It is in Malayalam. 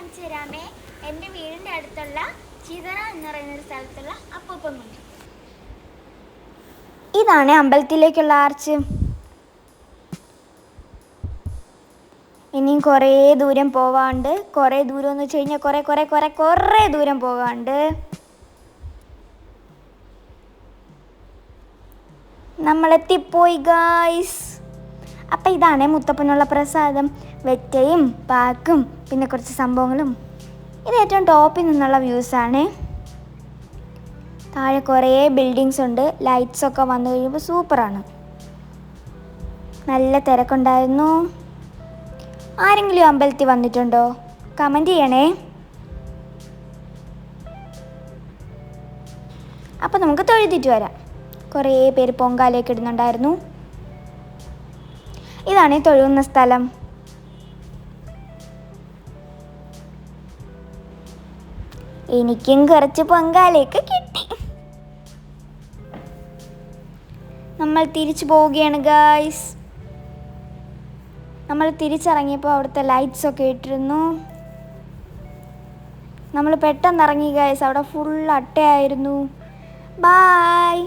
കാണിച്ചു തരാമേ. എന്റെ വീടിന്റെ അടുത്തുള്ള ചിതറ എന്ന് പറയുന്ന ഒരു സ്ഥലത്തുള്ള അപ്പൂപ്പൻ കുഞ്ഞു ഇതാണ് അമ്പലത്തിലേക്കുള്ള ആർച്ച്. ഇനിയും കുറേ ദൂരം പോവാണ്ട് കുറേ ദൂരം എന്ന് വെച്ച് കഴിഞ്ഞാൽ കുറേ കുറേ കുറേ കുറേ ദൂരം പോവാണ്ട്. നമ്മളെത്തിപ്പോയി ഗായ്സ് അപ്പം ഇതാണ് മുത്തപ്പനുള്ള പ്രസാദം. വെറ്റയും പാക്കും പിന്നെ കുറച്ച് സംഭവങ്ങളും. ഇത് ഏറ്റവും ടോപ്പിൽ നിന്നുള്ള വ്യൂസാണ് താഴെ കുറേ ബിൽഡിങ്സ് ഉണ്ട്. ലൈറ്റ്സ് ഒക്കെ വന്നു കഴിയുമ്പോൾ സൂപ്പറാണ്. നല്ല തിരക്കുണ്ടായിരുന്നു. ആരെങ്കിലും അമ്പലത്തിൽ വന്നിട്ടുണ്ടോ? കമന്റ് ചെയ്യണേ. അപ്പോൾ നമുക്ക് തൊഴുതിട്ട് വരാം. കുറേ പേര് പൊങ്കാലയൊക്കെ ഇടുന്നുണ്ടായിരുന്നു. ഇതാണ് ഈ തൊഴുന്ന സ്ഥലം. എനിക്കും കുറച്ച് പൊങ്കാലയൊക്കെ കിട്ടി. നമ്മൾ തിരിച്ചു പോവുകയാണ് ഗായ്സ് നമ്മൾ തിരിച്ചിറങ്ങിയപ്പോൾ അവിടുത്തെ ലൈറ്റ്സ് ഒക്കെ ഇട്ടിരുന്നു. നമ്മൾ പെട്ടെന്ന് ഇറങ്ങി ഗായ്സ് അവിടെ ഫുൾ അട്ടയായിരുന്നു. ബായ്